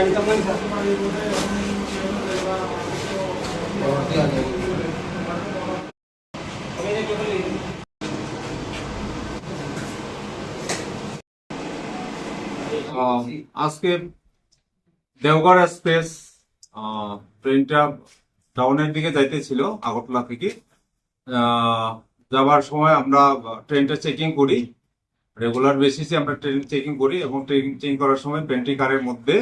আজকে দেওঘর এক্সপ্রেস ট্রেনটা টাউনের দিকে যাইতেছিল, আগরতলা থেকে। যাবার সময় আমরা ট্রেনটা চেকিং করি। রেগুলার বেসিসে আমরা ট্রেন চেকিং করি এবং ট্রেন চেকিং করার সময় পেন্ট্রি কারের মধ্যে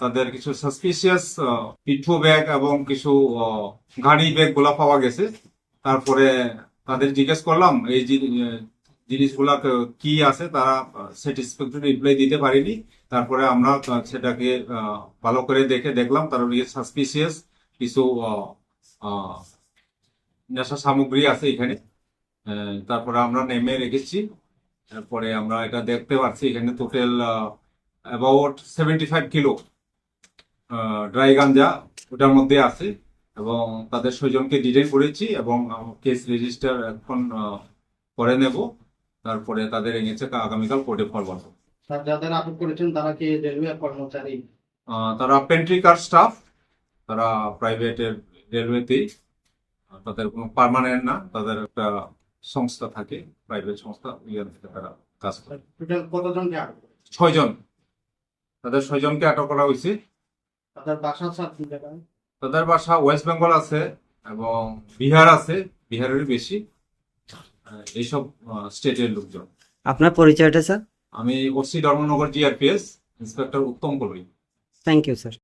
তাদের কিছু সাসপিসিয়াস পিঠু ব্যাগ এবং কিছু গাড়ি ব্যাগগুলা পাওয়া গেছে। তারপরে তাদের জিজ্ঞেস করলাম এই জিনিসগুলা ক- আছে? তারা স্যাটিসফ্যাক্টরি রিপ্লাই দিতে পারেনি। তারপরে আমরা সেটাকে ভালো করে দেখে দেখলাম। তার সাসপিসিয়াস কিছু আহ, আহ, নেশা সামগ্রী আছে এখানে। তারপরে আমরা নেমে রেখেছি। তারপরে আমরা এটা দেখতে পাচ্ছি। এখানে total about seventy five kilo dry ganja ওটার মধ্যে আছে এবং তাদের ছয়জনকে ডিটেন করেছি এবং কেস রেজিস্টার এখন করে নেব। তারপরে তাদের এনেছে আগামীকাল কোর্টে ফরওয়ার্ড। যাদের আটক করেছেন তারা কি রেলওয়ে কর্মচারী? তারা পেন্ট্রি কার স্টাফ তারা প্রাইভেটের রেলওয়েতেই তাদের কোনো পার্মানেন্ট না তাদের একটা সংস্থা থাকে প্রাইভেট সংস্থা ওইখান থেকে তারা কাজ করে। টোটাল কতজনকে? ছয়জন। তাদের ছয়জনকে আটক করা হয়েছে। তাদের বাসা তাদের বাসা ওয়েস্ট বেঙ্গল আছে এবং বিহার আছে বিহারের বেশি। এইসব স্টেটের লোকজন। আপনার পরিচয়টা স্যার? আমি OC Dharmanagar GRPS inspector Uttam Kalai thank you sir